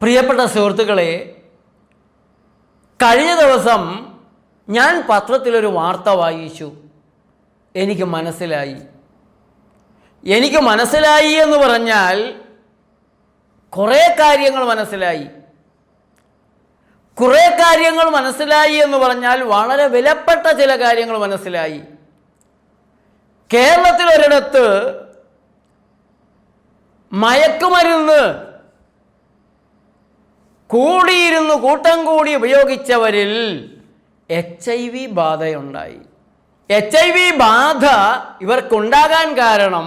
പ്രിയപ്പെട്ട സുഹൃത്തുക്കളെ കഴിഞ്ഞ ദിവസം ഞാൻ പത്രത്തിലൊരു വാർത്ത വായിച്ചു. എനിക്ക് മനസ്സിലായി. എനിക്ക് മനസ്സിലായി എന്ന് പറഞ്ഞാൽ കുറേ കാര്യങ്ങൾ മനസ്സിലായി. കുറേ കാര്യങ്ങൾ മനസ്സിലായി എന്ന് പറഞ്ഞാൽ വളരെ വിലപ്പെട്ട ചില കാര്യങ്ങൾ മനസ്സിലായി. കേരളത്തിൽ ഒരിടത്ത് മയക്കുമരുന്ന് കൂടിയിരുന്ന് കൂട്ടം കൂടി ഉപയോഗിച്ചവരിൽ എച്ച് ഐ വി ബാധയുണ്ടായി. എച്ച് ഐ വി ബാധ ഇവർക്കുണ്ടാകാൻ കാരണം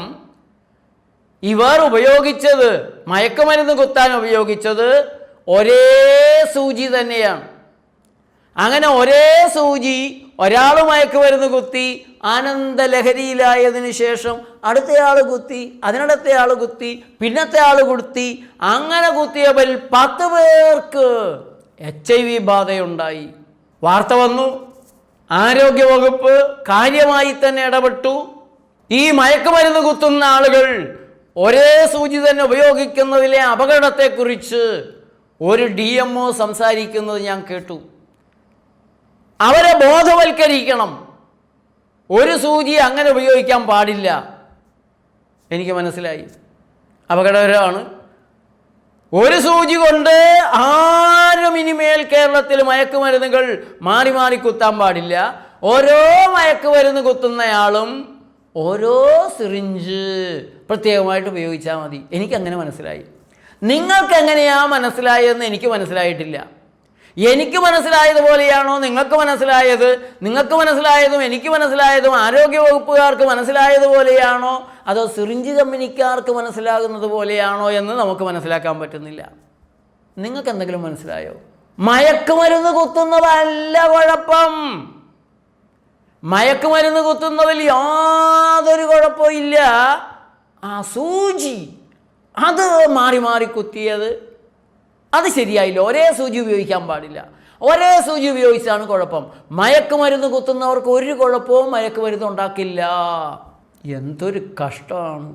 ഇവർ ഉപയോഗിച്ചത് മയക്കുമരുന്ന് കുത്താൻ ഉപയോഗിച്ചത് ഒരേ സൂചി തന്നെയാണ്. അങ്ങനെ ഒരേ സൂചി ഒരാൾ മയക്കുമരുന്ന് കുത്തി ആനന്ദലഹരിയിലായതിനു ശേഷം അടുത്തയാൾ കുത്തി അതിനടുത്ത ആൾ കുത്തി പിന്നത്തെ ആൾ കുത്തി അങ്ങനെ കുത്തിയവരിൽ പത്ത് പേർക്ക് എച്ച് ഐ വി ബാധയുണ്ടായി. വാർത്ത വന്നു. ആരോഗ്യവകുപ്പ് കാര്യമായി തന്നെ ഇടപെട്ടു. ഈ മയക്കുമരുന്ന് കുത്തുന്ന ആളുകൾ ഒരേ സൂചി തന്നെ ഉപയോഗിക്കുന്നതിലെ അപകടത്തെക്കുറിച്ച് ഒരു ഡി എം സംസാരിക്കുന്നത് ഞാൻ കേട്ടു. അവരെ ബോധവൽക്കരിക്കണം. ഒരു സൂചി അങ്ങനെ ഉപയോഗിക്കാൻ പാടില്ല. എനിക്ക് മനസ്സിലായി. അപകടകരമാണ് ഒരു സൂചി കൊണ്ട് ആരും ഇനിമേൽ കേരളത്തിൽ മയക്കുമരുന്നുകൾ മാറി മാറി കുത്താൻ പാടില്ല. ഓരോ മയക്കുമരുന്ന് കുത്തുന്നയാളും ഓരോ സിറിഞ്ച് പ്രത്യേകമായിട്ട് ഉപയോഗിച്ചാൽ മതി. എനിക്കങ്ങനെ മനസ്സിലായി. നിങ്ങൾക്ക് എങ്ങനെയാ മനസ്സിലായതെന്ന് എനിക്ക് മനസ്സിലായിട്ടില്ല. എനിക്ക് മനസ്സിലായതുപോലെയാണോ നിങ്ങൾക്ക് മനസ്സിലായത്? നിങ്ങൾക്ക് മനസ്സിലായതും എനിക്ക് മനസ്സിലായതും ആരോഗ്യ വകുപ്പുകാർക്ക് മനസ്സിലായതുപോലെയാണോ? അതോ സിറിഞ്ച് കമ്പനിക്കാർക്ക് മനസ്സിലാകുന്നത് പോലെയാണോ എന്ന് നമുക്ക് മനസ്സിലാക്കാൻ പറ്റുന്നില്ല. നിങ്ങൾക്ക് എന്തെങ്കിലും മനസ്സിലായോ? മയക്കുമരുന്ന് കുത്തുന്നതല്ല കുഴപ്പം. മയക്കുമരുന്ന് കുത്തുന്നതിൽ യാതൊരു കുഴപ്പമില്ല ആ സൂചി അത് മാറി മാറി കുത്തിയത് അത് ശരിയായില്ല. ഒരേ സൂചി ഉപയോഗിക്കാൻ പാടില്ല. ഒരേ സൂചി ഉപയോഗിച്ചാണ് കുഴപ്പം. മയക്കുമരുന്ന് കുത്തുന്നവർക്ക് ഒരു കുഴപ്പവും മയക്കുമരുന്ന് ഉണ്ടാക്കില്ല. എന്തൊരു കഷ്ടമാണ്.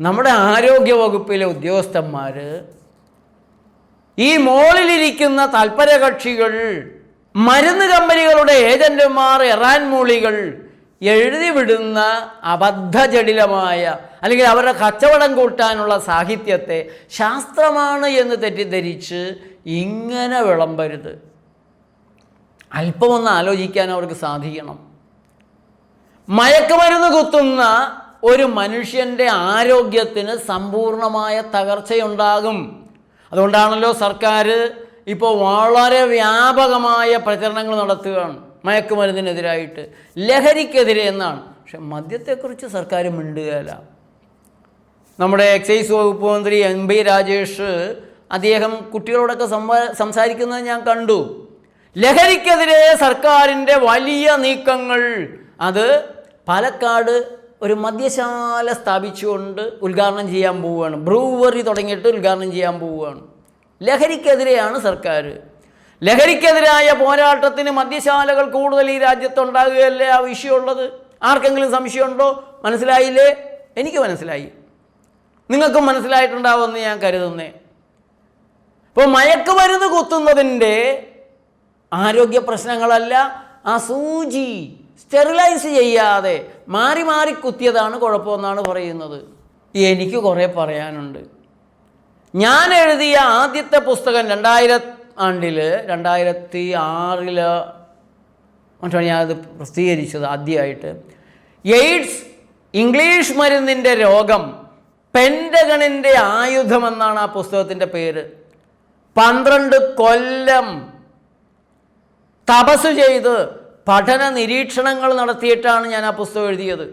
നമ്മുടെ ആരോഗ്യ വകുപ്പിലെ ഉദ്യോഗസ്ഥന്മാർ ഈ മോളിലിരിക്കുന്ന തൽപരകക്ഷികൾ മരുന്ന് കമ്പനികളുടെ ഏജന്റുമാർ എറാൻ മൂളികൾ എഴുതിവിടുന്ന അബദ്ധജടിലമായ അല്ലെങ്കിൽ അവരുടെ കച്ചവടം കൂട്ടാനുള്ള സാഹിത്യത്തെ ശാസ്ത്രമാണ് എന്ന് തെറ്റിദ്ധരിച്ച് ഇങ്ങനെ വിളമ്പരുത്. അല്പമൊന്ന് ആലോചിക്കാൻ അവർക്ക് സാധിക്കണം. മയക്കുമരുന്ന് കുത്തുന്ന ഒരു മനുഷ്യന്റെ ആരോഗ്യത്തിന് സമ്പൂർണമായ തകർച്ചയുണ്ടാകും. അതുകൊണ്ടാണല്ലോ സർക്കാർ ഇപ്പോൾ വളരെ വ്യാപകമായ പ്രചരണങ്ങൾ നടത്തുകയാണ് മയക്കുമരുന്നിനെതിരായിട്ട്. ലഹരിക്കെതിരെ എന്നാണ്. പക്ഷെ മദ്യത്തെക്കുറിച്ച് സർക്കാർ മിണ്ടുകയല്ല. നമ്മുടെ എക്സൈസ് വകുപ്പ് മന്ത്രി എം ബി രാജേഷ് അദ്ദേഹം കുട്ടികളോടൊക്കെ സംസാരിക്കുന്നത് ഞാൻ കണ്ടു. ലഹരിക്കെതിരെ സർക്കാരിന്റെ വലിയ നീക്കങ്ങൾ. അത് പാലക്കാട് ഒരു മദ്യശാല സ്ഥാപിച്ചുകൊണ്ട് ഉദ്ഘാടനം ചെയ്യാൻ പോവുകയാണ്. ബ്രൂവറി തുടങ്ങിയിട്ട് ഉദ്ഘാടനം ചെയ്യാൻ പോവുകയാണ്. ലഹരിക്കെതിരെയാണ് സർക്കാർ ലഹരിക്കെതിരായ പോരാട്ടത്തിന് മദ്യശാലകൾ കൂടുതൽ ഈ രാജ്യത്തുണ്ടാകുകയല്ലേ ആ വിഷയമുള്ളത്? ആർക്കെങ്കിലും സംശയമുണ്ടോ? മനസ്സിലായില്ലേ? എനിക്ക് മനസ്സിലായി. നിങ്ങൾക്കും മനസ്സിലായിട്ടുണ്ടാവുമെന്ന് ഞാൻ കരുതുന്നേ. ഇപ്പോൾ മയക്കുമരുന്ന് കുത്തുന്നതിന്റെ ആരോഗ്യ പ്രശ്നങ്ങളല്ല ആ സൂചി സ്റ്റെറിലൈസ് ചെയ്യാതെ മാറി മാറി കുത്തിയതാണ് കുഴപ്പമെന്നാണ് പറയുന്നത്. എനിക്ക് കുറേ പറയാനുണ്ട്. ഞാൻ എഴുതിയ ആദ്യത്തെ പുസ്തകം രണ്ടായിര ആണ്ടിൽ രണ്ടായിരത്തി ആറിൽ മറ്റാണ് ഞാനത് പ്രസിദ്ധീകരിച്ചത് ആദ്യമായിട്ട്. എയ്ഡ്സ് ഇംഗ്ലീഷ് മരുന്നിന്റെ രോഗം പെൻഡഗണിന്റെ ആയുധമെന്നാണ് ആ പുസ്തകത്തിന്റെ പേര്. പന്ത്രണ്ട് കൊല്ലം തപസ് ചെയ്ത് പഠന നിരീക്ഷണങ്ങൾ നടത്തിയിട്ടാണ് ഞാൻ ആ പുസ്തകം എഴുതിയത്.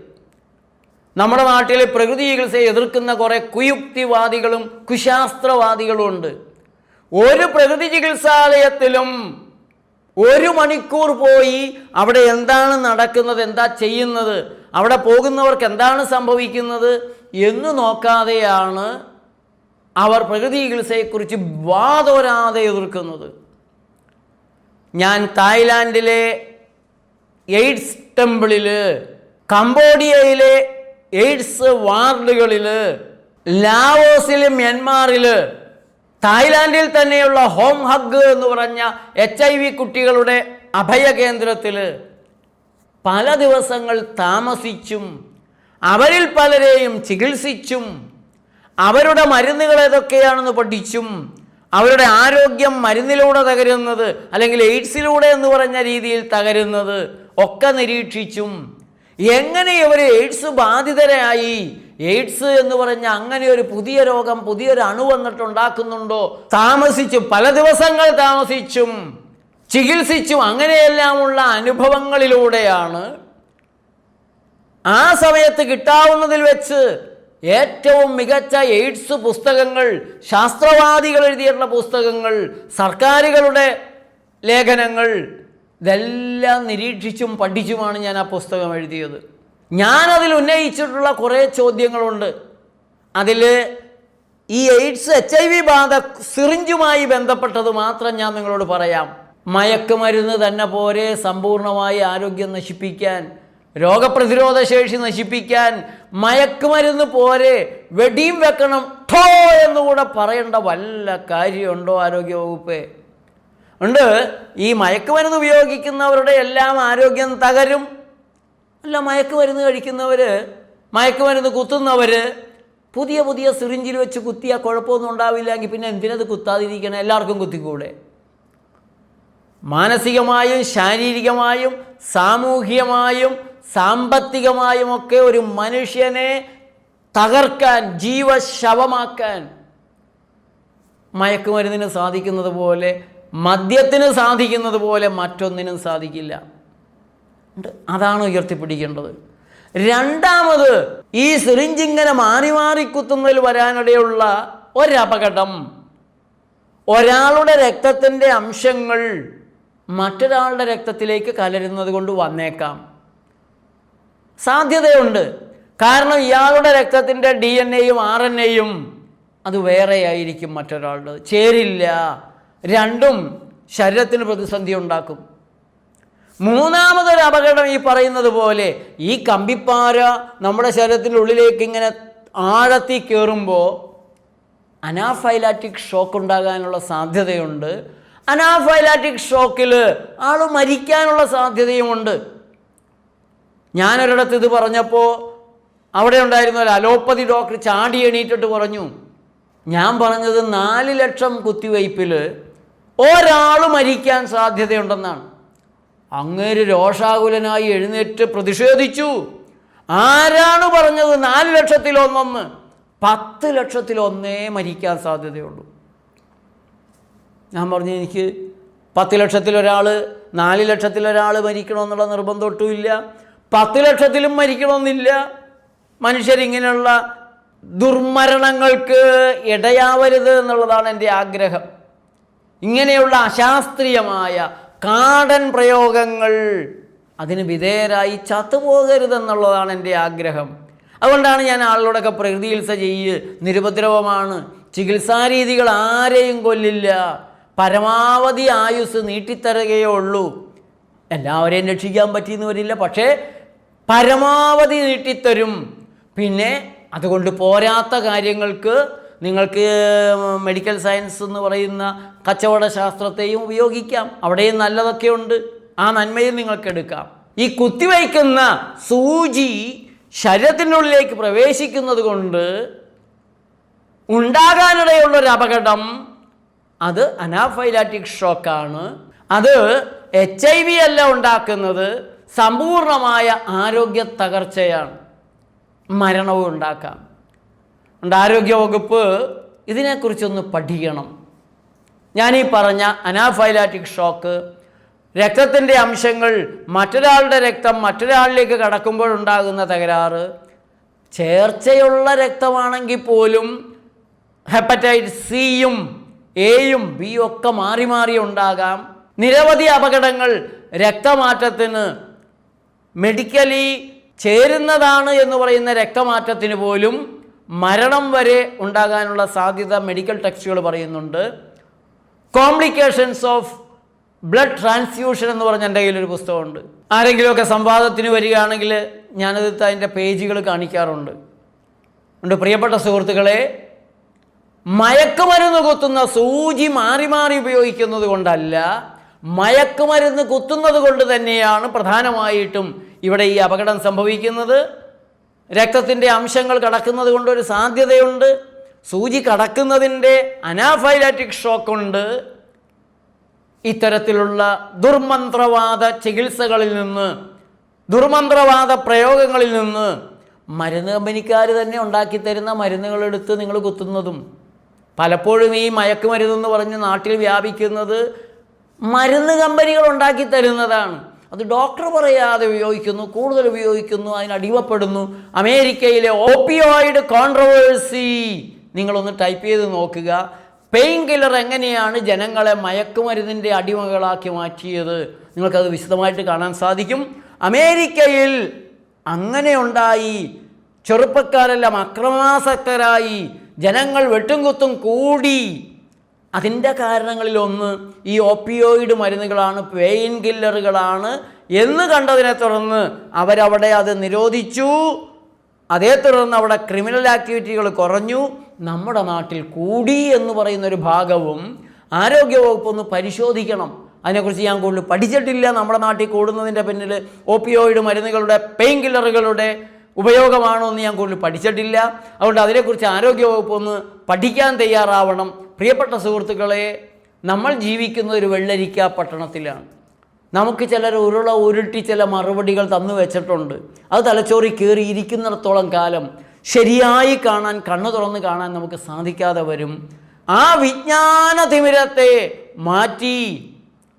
നമ്മുടെ നാട്ടിലെ പ്രകൃതി ചികിത്സയെ എതിർക്കുന്ന കുറേ കുയുക്തിവാദികളും കുശാസ്ത്രവാദികളും ഉണ്ട്. ഒരു പ്രകൃതി ചികിത്സാലയത്തിലും ഒരു മണിക്കൂർ പോയി അവിടെ എന്താണ് നടക്കുന്നത് എന്താ ചെയ്യുന്നത് അവിടെ പോകുന്നവർക്ക് എന്താണ് സംഭവിക്കുന്നത് എന്ന് നോക്കാതെയാണ് അവർ പ്രകൃതി ചികിത്സയെക്കുറിച്ച് വാതോരാതെ എതിർക്കുന്നത്. ഞാൻ തായ്ലാൻഡിലെ എയ്ഡ്സ് ടെമ്പിളിൽ കംബോഡിയയിലെ എയ്ഡ്സ് വാർഡുകളിൽ ലാവോസിൽ മ്യാൻമാറിൽ തായ്ലാൻഡിൽ തന്നെയുള്ള ഹോം ഹഗ് എന്ന് പറഞ്ഞ എച്ച് ഐ വി കുട്ടികളുടെ അഭയ കേന്ദ്രത്തിൽ പല ദിവസങ്ങൾ താമസിച്ചും അവരിൽ പലരെയും ചികിത്സിച്ചും അവരുടെ മരുന്നുകൾ ഏതൊക്കെയാണെന്ന് പഠിച്ചും അവരുടെ ആരോഗ്യം മരുന്നിലൂടെ തകരുന്നത് അല്ലെങ്കിൽ എയ്ഡ്സിലൂടെ എന്ന് പറഞ്ഞ രീതിയിൽ തകരുന്നത് ഒക്കെ നിരീക്ഷിച്ചും എങ്ങനെ ഇവർ എയ്ഡ്സ് ബാധിതരായി? എയ്ഡ്സ് എന്ന് പറഞ്ഞ അങ്ങനെ ഒരു പുതിയ രോഗം പുതിയൊരു അണു വന്നിട്ടുണ്ടാക്കുന്നുണ്ടോ താമസിച്ചും പല ദിവസങ്ങൾ താമസിച്ചും ചികിത്സിച്ചും അങ്ങനെയെല്ലാമുള്ള അനുഭവങ്ങളിലൂടെയാണ് ആ സമയത്ത് കിട്ടാവുന്നതിൽ വെച്ച് ഏറ്റവും മികച്ച എയ്ഡ്സ് പുസ്തകങ്ങൾ ശാസ്ത്രവാദികൾ എഴുതിയിട്ടുള്ള പുസ്തകങ്ങൾ സർക്കാരുകളുടെ ലേഖനങ്ങൾ ഇതെല്ലാം നിരീക്ഷിച്ചും പഠിച്ചുമാണ് ഞാൻ ആ പുസ്തകം എഴുതിയത്. ഞാനതിൽ ഉന്നയിച്ചിട്ടുള്ള കുറേ ചോദ്യങ്ങളുണ്ട്. അതിൽ ഈ എയ്ഡ്സ് എച്ച് ഐ വി ബാധ സിറിഞ്ചുമായി ബന്ധപ്പെട്ടത് മാത്രം ഞാൻ നിങ്ങളോട് പറയാം. മയക്കുമരുന്ന് തന്നെ പോരെ സമ്പൂർണമായി ആരോഗ്യം നശിപ്പിക്കാൻ രോഗപ്രതിരോധ ശേഷി നശിപ്പിക്കാൻ മയക്കുമരുന്ന് പോരെ വെടിയും വെക്കണം ഠോ എന്നുകൂടെ പറയേണ്ട വല്ല കാര്യമുണ്ടോ ആരോഗ്യവകുപ്പ്? ഉണ്ട്. ഈ മയക്കുമരുന്ന് ഉപയോഗിക്കുന്നവരുടെ എല്ലാം ആരോഗ്യം തകരും. അല്ല മയക്കുമരുന്ന് കഴിക്കുന്നവർ മയക്കുമരുന്ന് കുത്തുന്നവർ പുതിയ പുതിയ സിറിഞ്ചിൽ വെച്ച് കുത്തിയാൽ കുഴപ്പമൊന്നും ഉണ്ടാവില്ലെങ്കിൽ പിന്നെ എന്തിനത് കുത്താതിരിക്കണം? എല്ലാവർക്കും കുത്തിക്കൂടെ? മാനസികമായും ശാരീരികമായും സാമൂഹികമായും സാമ്പത്തികമായും ഒക്കെ ഒരു മനുഷ്യനെ തകർക്കാൻ ജീവശവമാക്കാൻ മയക്കുമരുന്നിന് സാധിക്കുന്നത് പോലെ മദ്യത്തിന് സാധിക്കുന്നത് പോലെ മറ്റൊന്നിനും സാധിക്കില്ല. അതാണ് ഉയർത്തിപ്പിടിക്കേണ്ടത്. രണ്ടാമത് ഈ സിറിഞ്ച് മാറി മാറി കുത്തുന്നതിൽ വരാനിടയുള്ള ഒരപകടം. ഒരാളുടെ രക്തത്തിന്റെ അംശങ്ങൾ മറ്റൊരാളുടെ രക്തത്തിലേക്ക് കലരുന്നത് കൊണ്ട് വന്നേക്കാം. സാധ്യതയുണ്ട്. കാരണം ഇയാളുടെ രക്തത്തിന്റെ ഡി എൻ എയും ആർ എൻ എയും അത് വേറെയായിരിക്കും മറ്റൊരാളുടെ ചേരില്ല. രണ്ടും ശരീരത്തിന് പ്രതിസന്ധി ഉണ്ടാക്കും. മൂന്നാമതൊരു അപകടം ഈ പറയുന്നത് പോലെ ഈ കമ്പിപ്പാര നമ്മുടെ ശരീരത്തിന്റെ ഉള്ളിലേക്ക് ഇങ്ങനെ ആഴത്തി കയറുമ്പോൾ അനാഫൈലാറ്റിക് ഷോക്ക് ഉണ്ടാകാനുള്ള സാധ്യതയുണ്ട്. അനാഫൈലാറ്റിക് ഷോക്കിൽ ആൾ മരിക്കാനുള്ള സാധ്യതയുമുണ്ട്. ഞാനൊരിടത്ത് ഇത് പറഞ്ഞപ്പോൾ അവിടെ ഉണ്ടായിരുന്ന ഒരു അലോപ്പതി ഡോക്ടർ ചാടി എണീറ്റിട്ട് പറഞ്ഞു ഞാൻ പറഞ്ഞത് നാല് ലക്ഷം കുത്തിവയ്പ്പിൽ ഒരാൾ മരിക്കാൻ സാധ്യതയുണ്ടെന്നാണ്. അങ്ങേര് രോഷാകുലനായി എഴുന്നേറ്റ് പ്രതിഷേധിച്ചു. ആരാണ് പറഞ്ഞത് നാല് ലക്ഷത്തിലൊന്നൊന്ന്? പത്ത് ലക്ഷത്തിലൊന്നേ മരിക്കാൻ സാധ്യതയുള്ളൂ. ഞാൻ പറഞ്ഞു എനിക്ക് പത്ത് ലക്ഷത്തിലൊരാൾ നാല് ലക്ഷത്തിലൊരാൾ മരിക്കണമെന്നുള്ള നിർബന്ധം ഒട്ടുമില്ല. പത്ത് ലക്ഷത്തിലും മരിക്കണമെന്നില്ല. മനുഷ്യരിങ്ങനെയുള്ള ദുർമരണങ്ങൾക്ക് ഇടയാവരുത് എന്നുള്ളതാണ് എന്റെ ആഗ്രഹം. ഇങ്ങനെയുള്ള അശാസ്ത്രീയമായ കാടൻ പ്രയോഗങ്ങൾ അതിന് വിധേയരായി ചത്തുപോകരുതെന്നുള്ളതാണ് എന്റെ ആഗ്രഹം. അതുകൊണ്ടാണ് ഞാൻ ആളുകളൊക്കെ പ്രകൃതി ചികിത്സ ചെയ്യ് നിരുപദ്രവമാണ് ചികിത്സാരീതികൾ ആരെയും കൊല്ലില്ല. പരമാവധി ആയുസ് നീട്ടിത്തരുകയേ ഉള്ളൂ. എല്ലാവരെയും രക്ഷിക്കാൻ പറ്റിയെന്ന് വരില്ല. പക്ഷേ പരമാവധി നീട്ടിത്തരും. പിന്നെ അതുകൊണ്ട് പോരാത്ത കാര്യങ്ങൾക്ക് നിങ്ങൾക്ക് മെഡിക്കൽ സയൻസ് എന്ന് പറയുന്ന കച്ചവട ശാസ്ത്രത്തെയും ഉപയോഗിക്കാം. അവിടെയും നല്ലതൊക്കെ ഉണ്ട്. ആ നന്മയും നിങ്ങൾക്കെടുക്കാം ഈ കുത്തിവയ്ക്കുന്ന സൂചി ശരീരത്തിനുള്ളിലേക്ക് പ്രവേശിക്കുന്നത് കൊണ്ട് ഉണ്ടാകാനിടയുള്ള ഒരു അപകടം അത് അനാഫൈലാറ്റിക് ഷോക്കാണ് അത് എച്ച് ഐ വി അല്ല ഉണ്ടാക്കുന്നത്. സമ്പൂർണമായ ആരോഗ്യ തകർച്ചയാണ് മരണവും ഉണ്ടാക്കാം അതുകൊണ്ട് ആരോഗ്യവകുപ്പ് ഇതിനെക്കുറിച്ചൊന്ന് പഠിക്കണം. ഞാനീ പറഞ്ഞ അനാഫൈലാറ്റിക് ഷോക്ക് രക്തത്തിന്റെ അംശങ്ങൾ മറ്റൊരാളുടെ രക്തം മറ്റൊരാളിലേക്ക് കടക്കുമ്പോഴുണ്ടാകുന്ന തകരാറ് ചേർച്ചയുള്ള രക്തമാണെങ്കിൽ പോലും ഹെപ്പറ്റൈറ്റിസ് സിയും എയും ബിയും ഒക്കെ മാറി മാറി ഉണ്ടാകാം. നിരവധി അപകടങ്ങൾ രക്തമാറ്റത്തിന് മെഡിക്കലി ചേരുന്നതാണ് എന്ന് പറയുന്ന രക്തമാറ്റത്തിന് പോലും മരണം വരെ ഉണ്ടാകാനുള്ള സാധ്യത മെഡിക്കൽ ടെക്സ്റ്റുകൾ പറയുന്നുണ്ട്. കോംപ്ലിക്കേഷൻസ് ഓഫ് ബ്ലഡ് ട്രാൻസ്ഫ്യൂഷൻ എന്ന് പറഞ്ഞ എന്റെ കയ്യിലൊരു പുസ്തകമുണ്ട്. ആരെങ്കിലുമൊക്കെ സംവാദത്തിന് വരികയാണെങ്കിൽ ഞാനത് അതിന്റെ പേജുകൾ കാണിക്കാറുണ്ട്. ഉണ്ട് പ്രിയപ്പെട്ട സുഹൃത്തുക്കളെ മയക്കുമരുന്ന് കൊത്തുന്ന സൂചി മാറി മാറി ഉപയോഗിക്കുന്നത് കൊണ്ടല്ല മയക്കുമരുന്ന് കുത്തുന്നത് കൊണ്ട് തന്നെയാണ് പ്രധാനമായിട്ടും ഇവിടെ ഈ അപകടം സംഭവിക്കുന്നത്. രക്തത്തിന്റെ അംശങ്ങൾ കടക്കുന്നത് കൊണ്ടൊരു സാധ്യതയുണ്ട്. സൂചി കടക്കുന്നതിന്റെ അനാഫൈലാറ്റിക് ഷോക്കുണ്ട്. ഇത്തരത്തിലുള്ള ദുർമന്ത്രവാദ ചികിത്സകളിൽ നിന്ന് ദുർമന്ത്രവാദ പ്രയോഗങ്ങളിൽ നിന്ന് മരുന്ന് കമ്പനിക്കാർ തന്നെ ഉണ്ടാക്കി തരുന്ന മരുന്നുകളെടുത്ത് നിങ്ങൾ കുത്തുന്നതും. പലപ്പോഴും ഈ മയക്കുമരുന്നെന്ന് പറഞ്ഞ് നാട്ടിൽ വ്യാപിക്കുന്നത് മരുന്ന് കമ്പനികൾ ഉണ്ടാക്കി തരുന്നതാണ്. അത് ഡോക്ടർ പറയാതെ ഉപയോഗിക്കുന്നു കൂടുതൽ ഉപയോഗിക്കുന്നു അതിന് അടിമപ്പെടുന്നു. അമേരിക്കയിലെ ഓപ്പിയോയിഡ് കോൺട്രവേഴ്സി. നിങ്ങളൊന്ന് ടൈപ്പ് ചെയ്ത് നോക്കുക. പെയിൻ കില്ലർ എങ്ങനെയാണ് ജനങ്ങളെ മയക്കുമരുന്നിന്റെ അടിമകളാക്കി മാറ്റിയത്? നിങ്ങൾക്കത് വിശദമായിട്ട് കാണാൻ സാധിക്കും. അമേരിക്കയിൽ അങ്ങനെ ഉണ്ടായി. ചെറുപ്പക്കാരെല്ലാം അക്രമാസക്തരായി. ജനങ്ങൾ വെട്ടും കുത്തും കൂടി. അതിന്റെ കാരണങ്ങളിലൊന്ന് ഈ ഓപ്പിയോയിഡ് മരുന്നുകളാണ് പെയിൻ കില്ലറുകളാണ് എന്ന് കണ്ടതിനെ തുടർന്ന് അവരവിടെ അത് നിരോധിച്ചു. അതേ തുടർന്ന് അവിടെ ക്രിമിനൽ ആക്ടിവിറ്റികൾ കുറഞ്ഞു. നമ്മുടെ നാട്ടിൽ കൂടി എന്ന് പറയുന്ന ഒരു ഭാഗവും ആരോഗ്യവകുപ്പ് ഒന്ന് പരിശോധിക്കണം. അതിനെക്കുറിച്ച് ഞാൻ കൂടുതൽ പഠിച്ചിട്ടില്ല. നമ്മുടെ നാട്ടിൽ കൂടുന്നതിന്റെ പിന്നിൽ ഓപ്പിയോയിഡ് മരുന്നുകളുടെ പെയിൻ കില്ലറുകളുടെ ഉപയോഗമാണോ എന്ന് ഞാൻ കൂടുതൽ പഠിച്ചിട്ടില്ല. അതുകൊണ്ട് അതിനെക്കുറിച്ച് ആരോഗ്യവകുപ്പ് ഒന്ന് പഠിക്കാൻ തയ്യാറാവണം. പ്രിയപ്പെട്ട സുഹൃത്തുക്കളെ നമ്മൾ ജീവിക്കുന്ന ഒരു വെള്ളരിക്ക പട്ടണത്തിലാണ്. നമുക്ക് ചിലർ ഉരുള ഉരുട്ടി ചില മറുപടികൾ തന്നു വെച്ചിട്ടുണ്ട്. അത് തലച്ചോറി കയറി ഇരിക്കുന്നിടത്തോളം കാലം ശരിയായി കാണാൻ കണ്ണു തുറന്ന് കാണാൻ നമുക്ക് സാധിക്കാതെ വരും. ആ വിജ്ഞാന തിമിരത്തെ മാറ്റി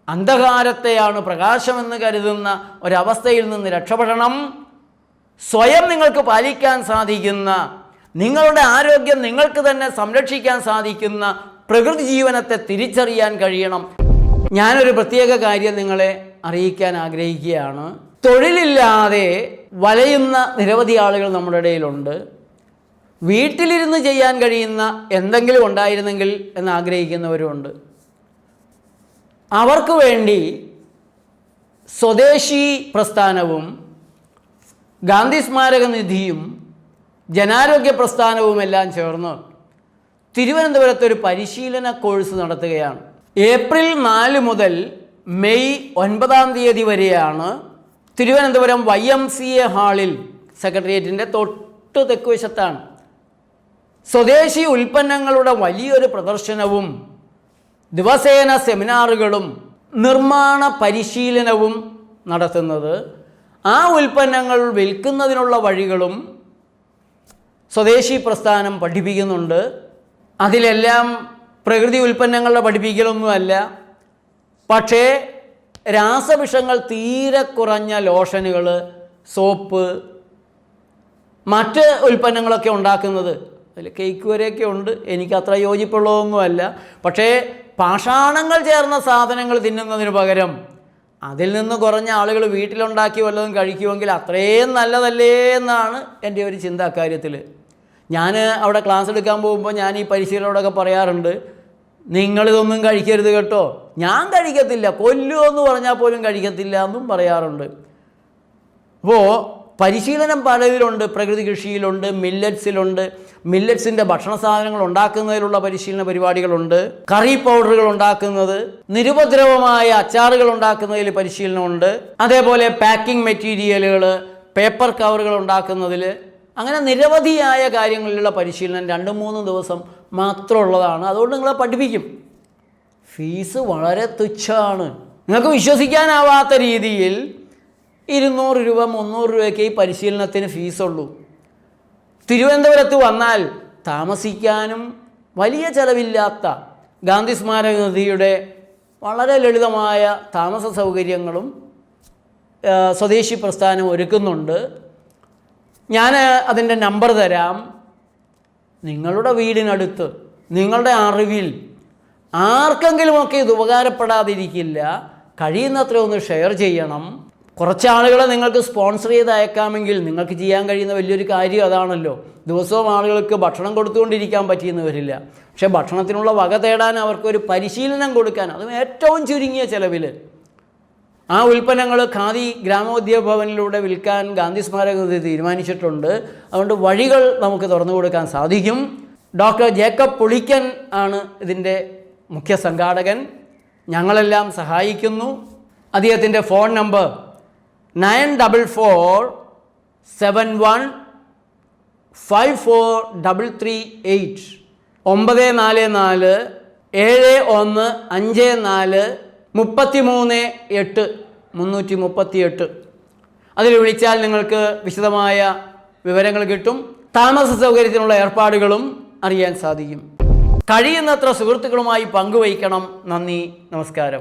അന്ധകാരത്തെയാണ് പ്രകാശമെന്ന് കരുതുന്ന ഒരവസ്ഥയിൽ നിന്ന് രക്ഷപ്പെടണം. സ്വയം നിങ്ങൾക്ക് പാലിക്കാൻ സാധിക്കുന്ന നിങ്ങളുടെ ആരോഗ്യം നിങ്ങൾക്ക് തന്നെ സംരക്ഷിക്കാൻ സാധിക്കുന്ന പ്രകൃതി ജീവനത്തെ തിരിച്ചറിയാൻ കഴിയണം. ഞാനൊരു പ്രത്യേക കാര്യം നിങ്ങളെ അറിയിക്കാൻ ആഗ്രഹിക്കുകയാണ്. തൊഴിലില്ലാതെ വലയുന്ന നിരവധി ആളുകൾ നമ്മുടെ ഇടയിലുണ്ട്. വീട്ടിലിരുന്ന് ചെയ്യാൻ കഴിയുന്ന എന്തെങ്കിലും ഉണ്ടായിരുന്നെങ്കിൽ എന്ന് ആഗ്രഹിക്കുന്നവരുമുണ്ട്. അവർക്ക് വേണ്ടി സ്വദേശി പ്രസ്ഥാനവും ഗാന്ധി സ്മാരക നിധിയും ജനാരോഗ്യ പ്രസ്ഥാനവുമെല്ലാം ചേർന്ന് തിരുവനന്തപുരത്ത് ഒരു പരിശീലന കോഴ്സ് നടത്തുകയാണ്. ഏപ്രിൽ നാല് മുതൽ മെയ് ഒൻപതാം തീയതി വരെയാണ് Thiruvananthapuram Y M C A ഹാളിൽ സെക്രട്ടേറിയറ്റിന്റെ തൊട്ട് തെക്കുവശത്താണ്. സ്വദേശി ഉൽപ്പന്നങ്ങളുടെ വലിയൊരു പ്രദർശനവും ദിവസേന സെമിനാറുകളും നിർമ്മാണ പരിശീലനവും നടത്തുന്നത്. ആ ഉൽപ്പന്നങ്ങൾ വിൽക്കുന്നതിനുള്ള വഴികളും സ്വദേശി പ്രസ്ഥാനം പഠിപ്പിക്കുന്നുണ്ട്. അതിലെല്ലാം പ്രകൃതി ഉൽപ്പന്നങ്ങളുടെ പഠിപ്പിക്കലൊന്നുമല്ല. പക്ഷേ രാസവിഷങ്ങൾ തീരെ കുറഞ്ഞ ലോഷനുകൾ സോപ്പ് മറ്റ് ഉൽപ്പന്നങ്ങളൊക്കെ ഉണ്ടാക്കുന്നത്. അതിൽ കേക്ക് വരെയൊക്കെ ഉണ്ട്. എനിക്ക് അത്ര യോജിപ്പുള്ളതൊന്നുമല്ല. പക്ഷേ പാഷാണങ്ങൾ ചേർന്ന സാധനങ്ങൾ തിന്നുന്നതിന് പകരം അതിൽ നിന്ന് കുറഞ്ഞ ആളുകൾ വീട്ടിലുണ്ടാക്കി വല്ലതും കഴിക്കുമെങ്കിൽ അത്രയും നല്ലതല്ലേ എന്നാണ് എന്റെ ഒരു ചിന്ത അക്കാര്യത്തിൽ ഞാൻ അവിടെ ക്ലാസ് എടുക്കാൻ പോകുമ്പോൾ ഞാൻ ഈ പരിശീലനോടൊക്കെ പറയാറുണ്ട് നിങ്ങളിതൊന്നും കഴിക്കരുത് കേട്ടോ. ഞാൻ കഴിക്കത്തില്ല. എന്ന് പറഞ്ഞാൽ പോലും കഴിക്കത്തില്ല എന്നും പറയാറുണ്ട്. അപ്പോൾ പരിശീലനം പലതിലുണ്ട്. പ്രകൃതി കൃഷിയിലുണ്ട് മില്ലറ്റ്സിലുണ്ട്. മില്ലറ്റ്സിന്റെ ഭക്ഷണ സാധനങ്ങൾ ഉണ്ടാക്കുന്നതിലുള്ള പരിശീലന പരിപാടികളുണ്ട്. കറി പൗഡറുകൾ ഉണ്ടാക്കുന്നത് നിരുപദ്രവമായ അച്ചാറുകൾ ഉണ്ടാക്കുന്നതിൽ പരിശീലനമുണ്ട്. അതേപോലെ പാക്കിംഗ് മെറ്റീരിയലുകൾ പേപ്പർ കവറുകൾ ഉണ്ടാക്കുന്നതിൽ അങ്ങനെ നിരവധിയായ കാര്യങ്ങളിലുള്ള പരിശീലനം രണ്ട് മൂന്ന് ദിവസം മാത്രമുള്ളതാണ്. അതുകൊണ്ട് നിങ്ങളെ പഠിപ്പിക്കും. ഫീസ് വളരെ തുച്ഛമാണ്. നിങ്ങൾക്ക് വിശ്വസിക്കാനാവാത്ത രീതിയിൽ ഇരുന്നൂറ് രൂപ മുന്നൂറ് രൂപയ്ക്ക് ഈ പരിശീലനത്തിന് ഫീസുള്ളൂ. തിരുവനന്തപുരത്ത് വന്നാൽ താമസിക്കാനും വലിയ ചെലവില്ലാത്ത ഗാന്ധി സ്മാരക നിധിയുടെ വളരെ ലളിതമായ താമസ സൗകര്യങ്ങളും സ്വദേശി പ്രസ്ഥാനം ഒരുക്കുന്നുണ്ട്. ഞാൻ അതിന്റെ നമ്പർ തരാം. നിങ്ങളുടെ വീടിനടുത്ത് നിങ്ങളുടെ അറിവിൽ ആർക്കെങ്കിലുമൊക്കെ ഇത് ഉപകാരപ്പെടാതിരിക്കില്ല കഴിയുന്നത്ര ഒന്ന് ഷെയർ ചെയ്യണം. കുറച്ച് ആളുകളെ നിങ്ങൾക്ക് സ്പോൺസർ ചെയ്ത് അയക്കാമെങ്കിൽ നിങ്ങൾക്ക് ചെയ്യാൻ കഴിയുന്ന വലിയൊരു കാര്യം അതാണല്ലോ. ദിവസവും ആളുകൾക്ക് ഭക്ഷണം കൊടുത്തുകൊണ്ടിരിക്കാൻ പറ്റിയെന്ന് വരില്ല പക്ഷേ ഭക്ഷണത്തിനുള്ള വക തേടാൻ അവർക്കൊരു പരിശീലനം കൊടുക്കാൻ അതും ഏറ്റവും ചുരുങ്ങിയ ചിലവിൽ ആ ഉൽപ്പന്നങ്ങൾ ഖാദി ഗ്രാമോദ്യോഗ ഭവനിലൂടെ വിൽക്കാൻ ഗാന്ധി സ്മാരക നിധി തീരുമാനിച്ചിട്ടുണ്ട്. അതുകൊണ്ട് വഴികൾ നമുക്ക് തുറന്നു കൊടുക്കാൻ സാധിക്കും. ഡോക്ടർ ജേക്കബ് പുളിക്കൻ ആണ് ഇതിന്റെ മുഖ്യ സംഘാടകൻ. ഞങ്ങളെല്ലാം സഹായിക്കുന്നു. അദ്ദേഹത്തിന്റെ phone number nine double four seven one five four double three eight ഒമ്പത് നാല് നാല് ഏഴ് ഒന്ന് അഞ്ച് നാല് മുപ്പത്തി മൂന്ന് എട്ട് മുന്നൂറ്റി മുപ്പത്തിയെട്ട് അതിൽ വിളിച്ചാൽ നിങ്ങൾക്ക് വിശദമായ വിവരങ്ങൾ കിട്ടും. താമസ സൗകര്യത്തിനുള്ള ഏർപ്പാടുകളും അറിയാൻ സാധിക്കും. കഴിയുന്നത്ര സുഹൃത്തുക്കളുമായി പങ്കുവയ്ക്കണം. നന്ദി. നമസ്കാരം.